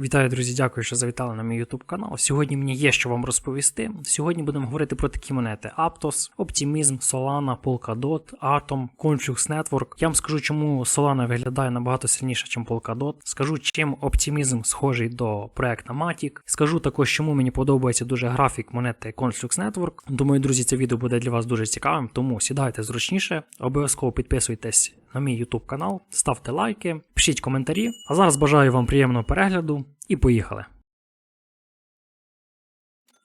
Вітаю, друзі, дякую, що завітали на мій YouTube канал. Сьогодні мені є що вам розповісти. Сьогодні будемо говорити про такі монети: Aptos, Optimism, Solana, Polkadot, Atom, Conflux Network. Я вам скажу, чому Solana виглядає набагато сильніше, ніж Polkadot. Скажу, чим Optimism схожий до проекта Matic. Скажу також, чому мені подобається дуже графік монети Conflux Network. Думаю, друзі, це відео буде для вас дуже цікавим, тому сідайте зручніше, обов'язково підписуйтесь на мій YouTube канал, ставте лайки, пишіть коментарі. А зараз бажаю вам приємного перегляду і поїхали.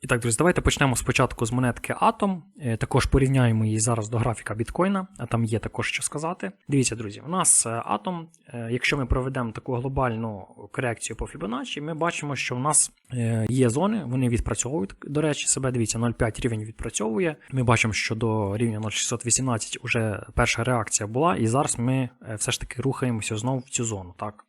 І так, друзі, давайте почнемо спочатку з монетки Atom. Е, Також порівняємо її зараз до графіка біткоїна, а там є також що сказати. Дивіться, друзі, у нас е, Atom, е, якщо ми проведемо таку глобальну корекцію по Fibonacci, ми бачимо, що в нас є зони, вони відпрацьовують, до речі, себе. Дивіться, 0,5 рівень відпрацьовує. Ми бачимо, що до рівня 0,618 вже перша реакція була, і зараз ми все ж таки рухаємося знову в цю зону. так.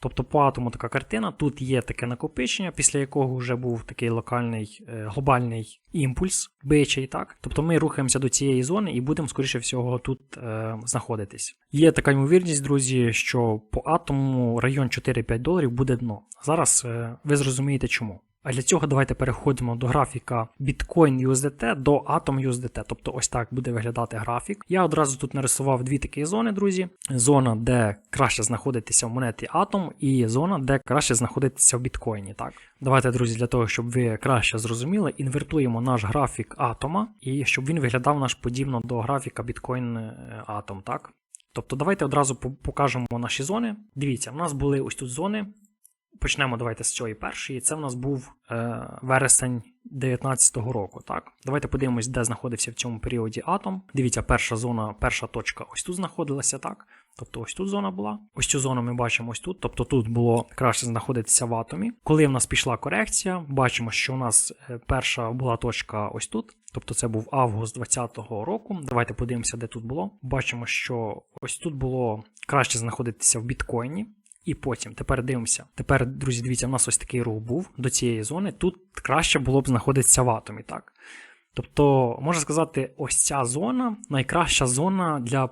Тобто по атому така картина. Тут є таке накопичення, після якого вже був такий локальний е, глобальний імпульс, бичий, так. Тобто ми рухаємося до цієї зони і будемо, скоріше всього, тут е, знаходитись. Є така ймовірність, друзі, що по атому район 4-5 доларів буде дно. Зараз е, ви зрозумієте чому. А для цього давайте переходимо до графіка Bitcoin USDT до Atom USDT. Тобто ось так буде виглядати графік. Я одразу тут нарисував дві такі зони, друзі. Зона, де краще знаходитися в монеті Atom, і зона, де краще знаходитися в біткоїні. Так, давайте, друзі, для того, щоб ви краще зрозуміли, інвертуємо наш графік атома, і щоб він виглядав наш подібно до графіка Bitcoin е, Atom. Так. Тобто, давайте одразу покажемо наші зони. Дивіться, в нас були ось тут зони. Почнемо давайте з цієї першої. Це в нас був е, вересень 19-го року. Так, давайте подивимось, де знаходився в цьому періоді атом. Дивіться, перша зона, перша точка ось тут знаходилася, так. Тобто ось тут зона була. Ось цю зону ми бачимо ось тут. Тобто тут було краще знаходитися в атомі. Коли в нас пішла корекція, бачимо, що у нас е, перша була точка ось тут. Тобто це був август 2020 року. Давайте подивимося, де тут було. Бачимо, що ось тут було краще знаходитися в біткоїні. І потім, тепер дивимося. Тепер, друзі, дивіться, у нас ось такий рух був до цієї зони. Тут краще було б знаходитися в атомі, так? Тобто, можна сказати, ось ця зона найкраща зона для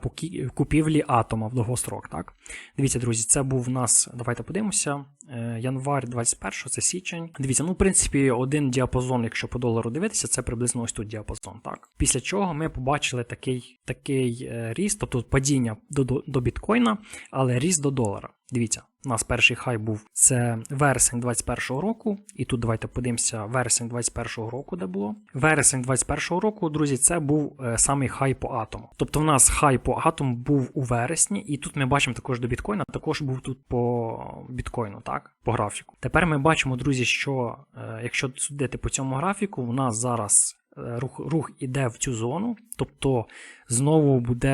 купівлі атома в довгострок. Так? Дивіться, друзі, це був у нас, давайте подивимося. е, Январь 21, це січень. Дивіться, ну, в принципі, один діапазон, якщо по долару дивитися, це приблизно ось тут діапазон. Так? Після чого ми побачили такий, такий е, ріст, тобто падіння до, до, до біткоїна, але ріст до долара. Дивіться, у нас перший хай був це вересень 21-го року, і тут давайте подивимося вересень 21-го року, де було. Вересень 21-го року, друзі, це був е, самий хай по атому. Тобто в нас хай по атому був у вересні, і тут ми бачимо також до біткоїна, також був тут по біткоїну, так, по графіку. Тепер ми бачимо, друзі, що е, якщо судити по цьому графіку, у нас зараз. е, Рух, рух іде в цю зону, тобто знову буде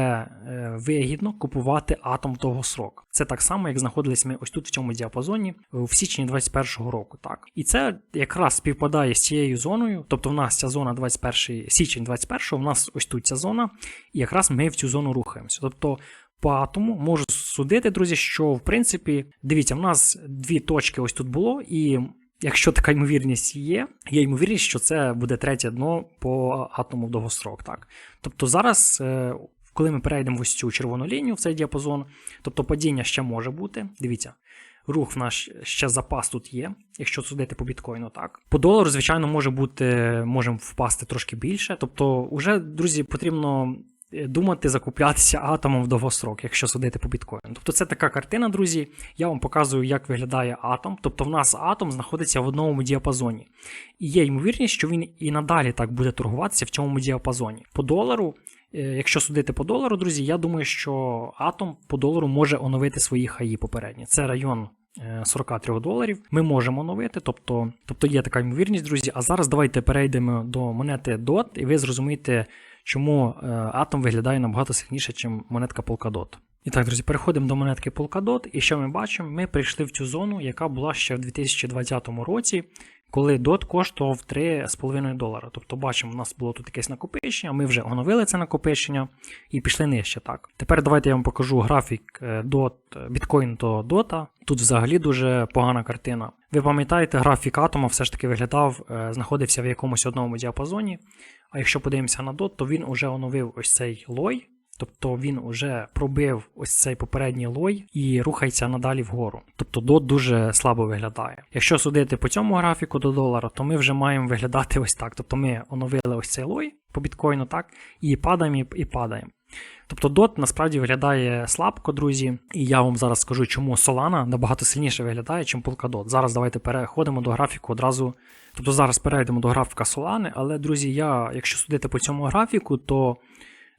е, вигідно купувати атом того довгосрок. Це так само, як знаходились ми ось тут в цьому діапазоні в січні 21-го року. Так, і це якраз співпадає з цією зоною. Тобто, в нас ця зона 21 січень 21-го, в нас ось тут ця зона, і якраз ми в цю зону рухаємося. Тобто. По атому можу судити, друзі, що в принципі, дивіться, в нас дві точки ось тут було, і якщо така ймовірність є, є ймовірність, що це буде третє дно по атому в довгострок. Так? Тобто зараз, е, коли ми перейдемо ось цю червону лінію в цей діапазон, тобто падіння ще може бути. Дивіться, рух в наш ще запас тут є, якщо судити по біткоїну, так. По долару, звичайно, може бути, можемо впасти трошки більше. Тобто, вже, друзі, потрібно. Е, Думати закуплятися атомом в довгострок, якщо судити по біткоїну. Тобто це така картина, друзі. Я вам показую, як виглядає атом. Тобто в нас атом знаходиться в одному діапазоні. І є ймовірність, що він і надалі так буде торгуватися в цьому діапазоні. По долару, е, якщо судити по долару, друзі, я думаю, що атом по долару може оновити свої хаї попередні. Це район. е, 43 доларів ми можемо оновити, тобто, тобто є така ймовірність, друзі. А зараз давайте перейдемо до монети DOT, і ви зрозумієте, чому е, атом виглядає набагато сильніше, ніж монетка Polkadot. І так, друзі, переходимо до монетки Polkadot, і що ми бачимо? Ми прийшли в цю зону, яка була ще в 2020 році, коли DOT коштував 3,5 долара. Тобто, бачимо, у нас було тут якесь накопичення, ми вже оновили це накопичення і пішли нижче. Так. Тепер давайте я вам покажу графік е, DOT, біткоін до DOTA. Тут взагалі дуже погана картина. Ви пам'ятаєте, графік атома все ж таки виглядав, е, знаходився в якомусь одному діапазоні. А якщо подивимося на DOT, то він уже оновив ось цей лой. Тобто він вже пробив ось цей попередній лой і рухається надалі вгору. Тобто дот дуже слабо виглядає. Якщо судити по цьому графіку до долара, то ми вже маємо виглядати ось так. Тобто ми оновили ось цей лой по біткоїну, так, і падаємо і, падаємо. Тобто DOT насправді виглядає слабко, друзі, і я вам зараз скажу, чому Solana набагато сильніше виглядає, ніж Polkadot. Зараз давайте переходимо до графіку одразу. Тобто зараз перейдемо до графіка Solana, але, друзі, я, якщо судити по цьому графіку, то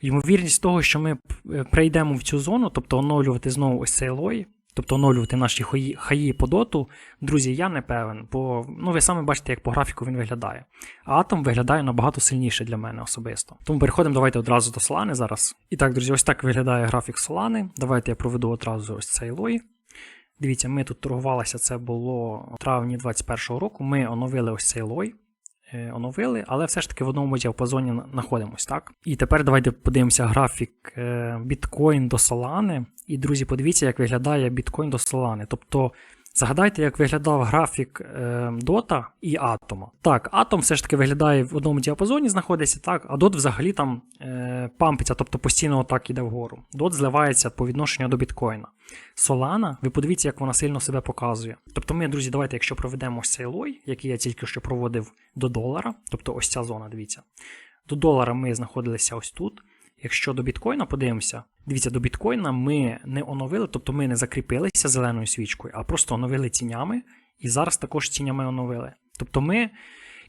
ймовірність того, що ми е, прийдемо в цю зону, тобто оновлювати знову ось цей лой, тобто оновлювати наші хаї, хаї по доту, друзі, я не певен, бо ну, ви самі бачите, як по графіку він виглядає. А атом виглядає набагато сильніше для мене особисто. Тому переходимо давайте одразу до Solana зараз. І так, друзі, ось так виглядає графік Solana. Давайте я проведу одразу ось цей лой. Дивіться, ми тут торгувалися, це було у травні 2021 року. Ми оновили ось цей лой. Е, Оновили, але все ж таки в одному діапазоні знаходимось, так? І тепер давайте подивимося графік е, біткоін до Solana. І, друзі, подивіться, як виглядає біткоін до Solana. Тобто, згадайте, як виглядав графік е, Дота і Атома. Так, Атом все ж таки виглядає в одному діапазоні, знаходиться, так, а Дот взагалі там е, пампиться, тобто постійно отак іде вгору. Дот зливається по відношенню до біткоїна. Solana, ви подивіться, як вона сильно себе показує. Тобто ми, друзі, давайте, якщо проведемо ось цей лой, який я тільки що проводив до долара, тобто ось ця зона, дивіться. До долара ми знаходилися ось тут. Якщо до біткоїна подивимося, дивіться, до біткоїна ми не оновили, тобто ми не закріпилися зеленою свічкою, а просто оновили тінями, і зараз також тінями оновили. Тобто ми.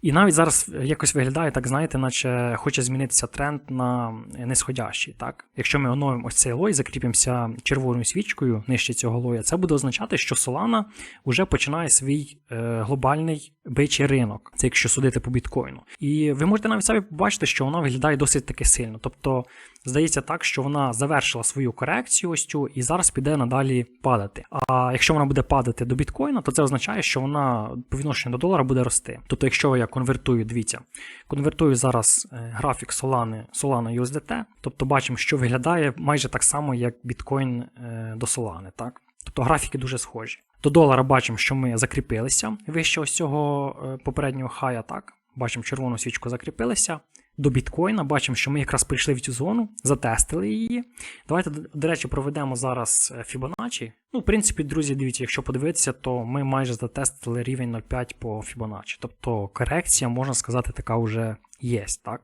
І навіть зараз якось виглядає, так знаєте, наче хоче змінитися тренд на нисходящий. Так? Якщо ми оновимо ось цей лой, закріпимося червоною свічкою нижче цього лоя, це буде означати, що Solana вже починає свій е, глобальний бичий ринок, це якщо судити по біткоїну. І ви можете навіть самі побачити, що вона виглядає досить таки сильно. Тобто, здається так, що вона завершила свою корекцію ось цю і зараз піде надалі падати. А якщо вона буде падати до біткоїна, то це означає, що вона по відношенню до долара буде рости. Тобто, якщо я конвертую, дивіться, конвертую зараз е, графік Solana, Solana USDT, тобто бачимо, що виглядає майже так само, як біткоін е, до Solana, так? Тобто графіки дуже схожі. До долара бачимо, що ми закріпилися вище ось цього е, попереднього хая, так? Бачимо червону свічку закріпилися. До біткоїна бачимо, що ми якраз прийшли в цю зону, затестили її. Давайте, до речі, проведемо зараз Fibonacci. Ну, в принципі, друзі, дивіться, якщо подивитися, то ми майже затестили рівень 0,5 по Fibonacci. Тобто корекція, можна сказати, така вже є. так?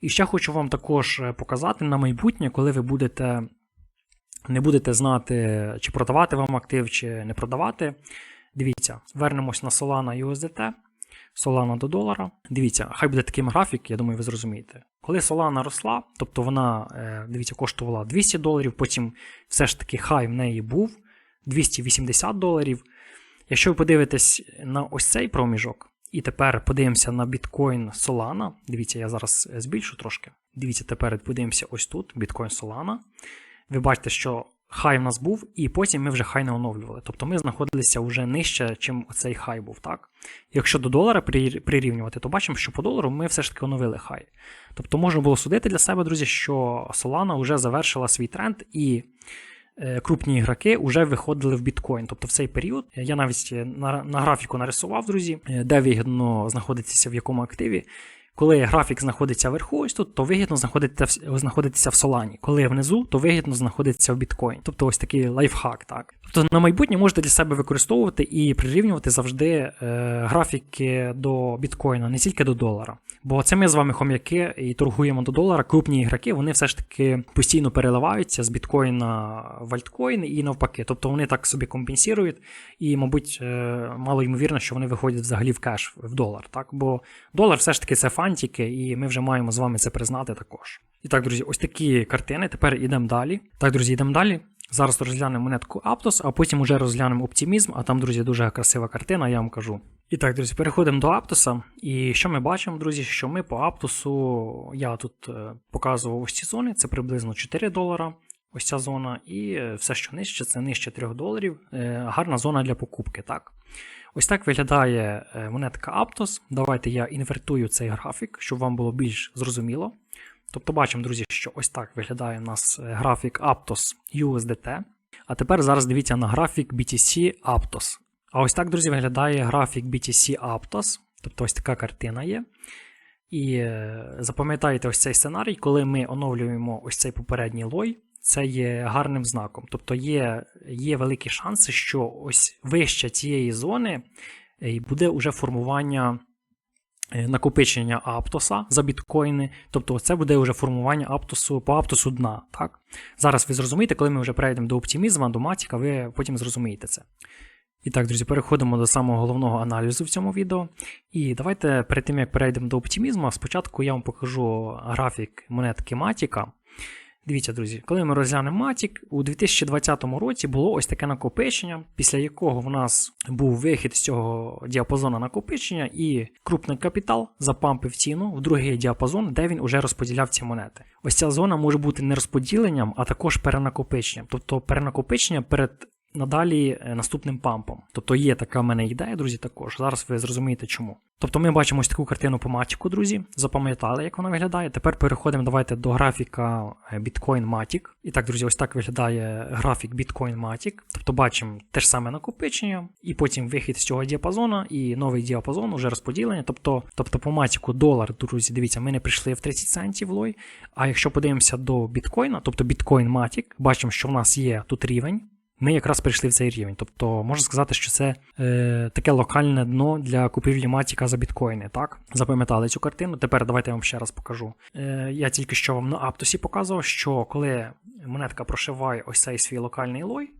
І ще хочу вам також е, показати на майбутнє, коли ви будете не будете знати, чи продавати вам актив, чи не продавати. Дивіться, вернемось на Solana USDT. Solana до долара. Дивіться, хай буде такий графік, я думаю, ви зрозумієте. Коли Solana росла, тобто вона, е, дивіться, коштувала 200 доларів, потім все ж таки хай в неї був 280 доларів. Якщо ви подивитесь на ось цей проміжок, і тепер подивимося на біткоін Solana, дивіться, я зараз збільшу трошки. Дивіться, тепер подивимося ось тут, біткоін Solana. Ви бачите, що хай в нас був, і потім ми вже хай не оновлювали. Тобто ми знаходилися вже нижче, чим оцей хай був. так? Якщо до долара прирівнювати, то бачимо, що по долару ми все ж таки оновили хай. Тобто можна було судити для себе, друзі, що Solana вже завершила свій тренд і. Крупні ігроки вже виходили в біткоін. Тобто в цей період я навіть на на графіку нарисував, друзі, де вигідно знаходитися в якому активі. Коли графік знаходиться вверху, ось тут, то вигідно знаходитися, в Солані. Коли внизу, то вигідно знаходитися в біткоін. Тобто ось такий лайфхак. так. Тобто на майбутнє можете для себе використовувати і прирівнювати завжди е, графіки до біткоїна, не тільки до долара. Бо це ми з вами хом'яки і торгуємо до долара. Крупні ігроки вони все ж таки постійно переливаються з біткоїна в альткоін і навпаки. Тобто вони так собі компенсують, і, мабуть, е, мало ймовірно, що вони виходять взагалі в кеш в долар. так. Бо долар все ж таки це фантики, і ми вже маємо з вами це признати також. І так, друзі, ось такі картини. Тепер йдемо далі. Так, друзі, йдемо далі. Зараз розглянемо монетку Aptos, а потім вже розглянемо оптимізм, а там, друзі, дуже красива картина, я вам кажу. І так, друзі, переходимо до Аптоса. І що ми бачимо, друзі, що ми по Аптосу, я тут е, показував ось ці зони, це приблизно 4 долара. Ось ця зона, і все, що нижче, це нижче 3 доларів. Е, гарна зона для покупки. так. Ось так виглядає е, монетка Aptos. Давайте я інвертую цей графік, щоб вам було більш зрозуміло. Тобто бачимо, друзі, що ось так виглядає у нас графік Aptos USDT. А тепер зараз дивіться на графік BTC Aptos. А ось так, друзі, виглядає графік BTC Aptos. Тобто ось така картина є. І е, запам'ятайте ось цей сценарій, коли ми оновлюємо ось цей попередній лой, це є гарним знаком. Тобто є, є великі шанси, що ось вище цієї зони е, буде уже формування е, накопичення Аптоса за біткоїни. Тобто це буде вже формування Аптосу по Аптосу дна. Так? Зараз ви зрозумієте, коли ми вже перейдемо до оптимізму, до матіка, ви потім зрозумієте це. І так, друзі, переходимо до самого головного аналізу в цьому відео. І давайте перед тим, як перейдемо до оптимізму, спочатку я вам покажу графік монетки Матіка. Дивіться, друзі, коли ми розглянемо Матік, у 2020 році було ось таке накопичення, після якого в нас був вихід з цього діапазону накопичення, і крупний капітал запампив ціну в другий діапазон, де він уже розподіляв ці монети. Ось ця зона може бути не розподіленням, а також перенакопиченням. Тобто перенакопичення перед надалі е, наступним пампом. Тобто є така в мене ідея, друзі, також. Зараз ви зрозумієте чому. Тобто ми бачимо ось таку картину по матіку, друзі. Запам'ятали, як вона виглядає. Тепер переходимо давайте до графіка е, Bitcoin Matic. І так, друзі, ось так виглядає графік Bitcoin Matic. Тобто бачимо те ж саме накопичення, і потім вихід з цього діапазону, і новий діапазон, уже розподілення. Тобто, тобто по матіку долар, друзі, дивіться, ми не прийшли в 30 центів лой. А якщо подивимося до біткоїна, тобто Bitcoin Matic, бачимо, що в нас є тут рівень ми якраз прийшли в цей рівень. Тобто можна сказати, що це е, таке локальне дно для купівлі матіка за біткоїни. Так, запам'ятали цю картину. Тепер давайте я вам ще раз покажу. Е, Я тільки що вам на Аптосі показував, що коли монетка прошиває ось цей свій локальний лой.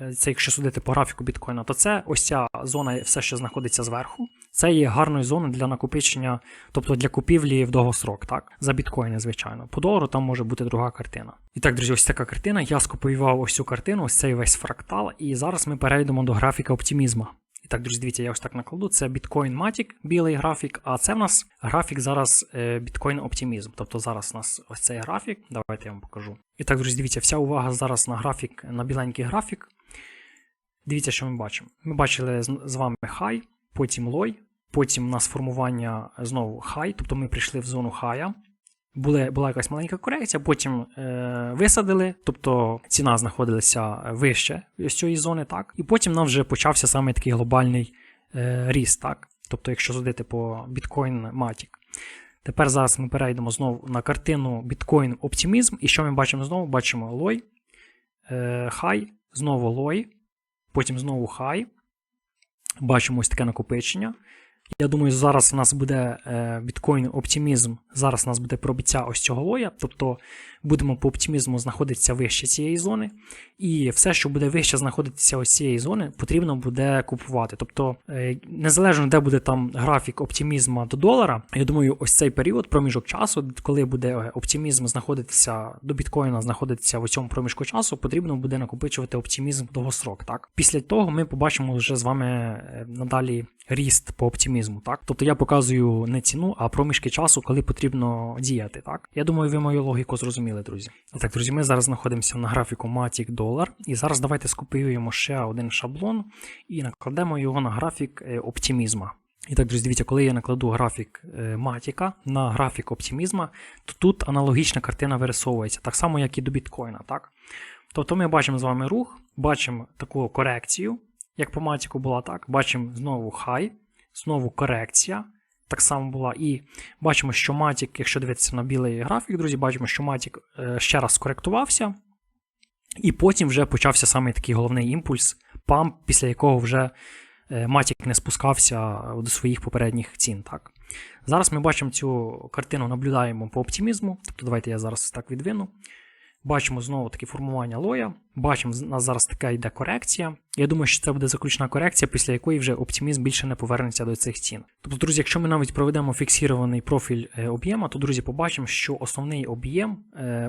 е, Це якщо судити по графіку біткоїна, то це ось ця зона, все, ще знаходиться зверху. Це є гарною зоною для накопичення, тобто для купівлі в довгосрок, так? За біткоїни, звичайно. По долару там може бути друга картина. І так, друзі, ось така картина. Я скопіював ось цю картину, ось цей весь фрактал, і зараз ми перейдемо до графіка оптимізму. І так, друзі, дивіться, я ось так накладу. Це Bitcoin Matic, білий графік, а це в нас графік зараз е, Bitcoin Optimism. Тобто зараз у нас ось цей графік. Давайте я вам покажу. І так, друзі, дивіться, вся увага зараз на графік, на біленький графік. Дивіться, що ми бачимо. Ми бачили з вами хай, потім лой, потім у нас формування знову хай, тобто ми прийшли в зону хая. Була, була якась маленька корекція, потім е, висадили, тобто ціна знаходилася вище з цієї зони, так. І потім нам вже почався саме такий глобальний е, ріст, так. Тобто, якщо судити по Bitcoin Matic. Тепер зараз ми перейдемо знову на картину Bitcoin Optimism. І що ми бачимо знову? Бачимо лой, е, хай, знову лой, потім знову хай. Бачимо ось таке накопичення. Я думаю, зараз у нас буде біткоін оптимізм. Зараз у нас буде пробиття ось цього лоя. Тобто будемо по оптимізму знаходитися вище цієї зони. І все, що буде вище знаходитися ось цієї зони, потрібно буде купувати. Тобто, е, незалежно де буде там графік оптимізму до долара, я думаю, ось цей період, проміжок часу, коли буде оптимізм знаходитися до біткоїна, знаходитися в цьому проміжку часу, потрібно буде накопичувати оптимізм довгосрок. Так? Після того ми побачимо вже з вами е, надалі ріст по оптимізму. Так? Тобто я показую не ціну, а проміжки часу, коли потрібно діяти. Так? Я думаю, ви мою логіку зрозуміли, друзі. Так, друзі, ми зараз знаходимося на графіку Matic Dollar. І зараз давайте скопіюємо ще один шаблон і накладемо його на графік е, оптимізма. І так, друзі, дивіться, коли я накладу графік Матіка на графік оптимізма, то тут аналогічна картина вирисовується, так само, як і до біткоїна. Так? Тобто ми бачимо з вами рух, бачимо таку корекцію, як по матіку була так. Бачимо знову хай, знову корекція. Так само була. І бачимо, що Матік, якщо дивитися на білий графік, друзі, бачимо, що Матік ще раз скоректувався. І потім вже почався саме такий головний імпульс, памп, після якого вже Матік не спускався до своїх попередніх цін. Так. Зараз ми бачимо цю картину, наблюдаємо по оптимізму. Тобто, давайте я зараз так відвину. Бачимо знову таке формування лоя. Бачимо, у нас зараз така йде корекція. Я думаю, що це буде заключна корекція, після якої вже оптимізм більше не повернеться до цих цін. Тобто, друзі, якщо ми навіть проведемо фіксований профіль об'єма, то, друзі, побачимо, що основний об'єм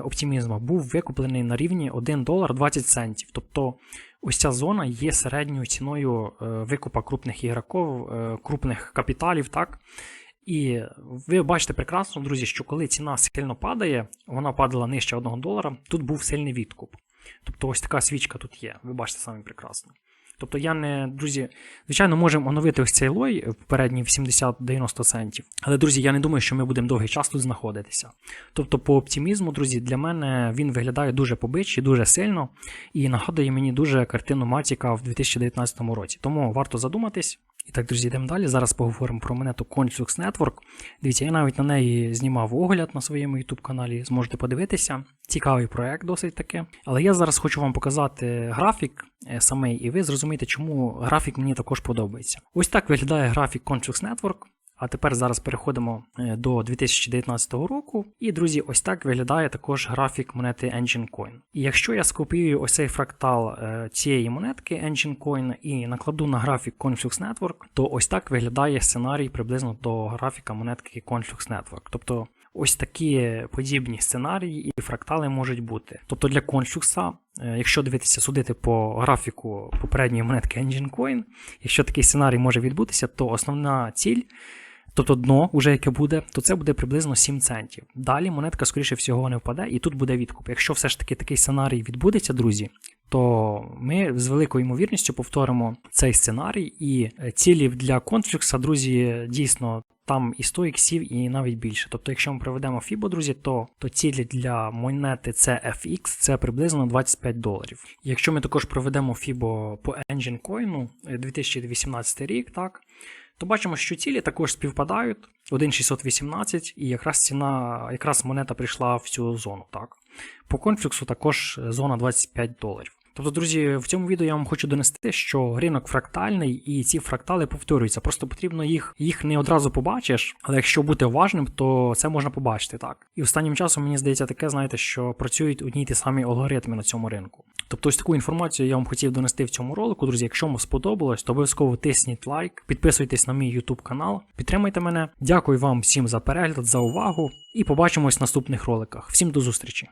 оптимізму був викуплений на рівні 1 долар 20 центів. Тобто ось ця зона є середньою ціною викупа крупних ігроків, крупних капіталів. так? І ви бачите прекрасно, друзі, що коли ціна сильно падає, вона падала нижче 1 долара, тут був сильний відкуп. Тобто ось така свічка тут є, ви бачите самі прекрасно. Тобто я не, друзі, звичайно, можемо оновити ось цей лой попередній в 70-90 центів. Але, друзі, я не думаю, що ми будемо довгий час тут знаходитися. Тобто, по оптимізму, друзі, для мене він виглядає дуже побичий, дуже сильно і нагадує мені дуже картину Матіка в 2019 році. Тому варто задуматись. І так, друзі, йдемо далі. Зараз поговоримо про монету Conflux Network. Дивіться, я навіть на неї знімав огляд на своєму YouTube каналі, зможете подивитися. Цікавий проект досить таки. Але я зараз хочу вам показати графік е, самий, і ви зрозумієте, чому графік мені також подобається. Ось так виглядає графік Conflux Network. А тепер зараз переходимо е, до 2019 року. І, друзі, ось так виглядає також графік монети Engine Coin. І якщо я скопіюю ось цей фрактал е, цієї монетки Engine Coin і накладу на графік Conflux Network, то ось так виглядає сценарій приблизно до графіка монетки Conflux Network. Тобто ось такі подібні сценарії і фрактали можуть бути. Тобто для Conflux, е, якщо дивитися судити по графіку попередньої монетки Engine Coin, якщо такий сценарій може відбутися, то основна ціль. Тобто дно, уже яке буде, то це буде приблизно 7 центів. Далі монетка, скоріше всього, не впаде, і тут буде відкуп. Якщо все ж таки такий сценарій відбудеться, друзі, то ми з великою ймовірністю повторимо цей сценарій, і е, цілів для конфлікса, друзі, дійсно. Там і 100 іксів, і навіть більше. Тобто, якщо ми проведемо FIBO, друзі, то, то цілі для монети CFX це приблизно 25 доларів. Якщо ми також проведемо FIBO по Engine Coin, е, 2018 рік, так, то бачимо, що цілі також співпадають 1,618, і якраз ціна, якраз монета прийшла в цю зону. Так. По конфліксу також зона 25 доларів. Тобто, друзі, в цьому відео я вам хочу донести, що ринок фрактальний і ці фрактали повторюються. Просто потрібно їх їх не одразу побачиш, але якщо бути уважним, то це можна побачити так. І останнім часом мені здається таке, знаєте, що працюють одні й ті самі алгоритми на цьому ринку. Тобто, ось таку інформацію я вам хотів донести в цьому ролику. Друзі, якщо вам сподобалось, то обов'язково тисніть лайк, підписуйтесь на мій YouTube канал, підтримайте мене. Дякую вам всім за перегляд, за увагу і побачимось в наступних роликах. Всім до зустрічі!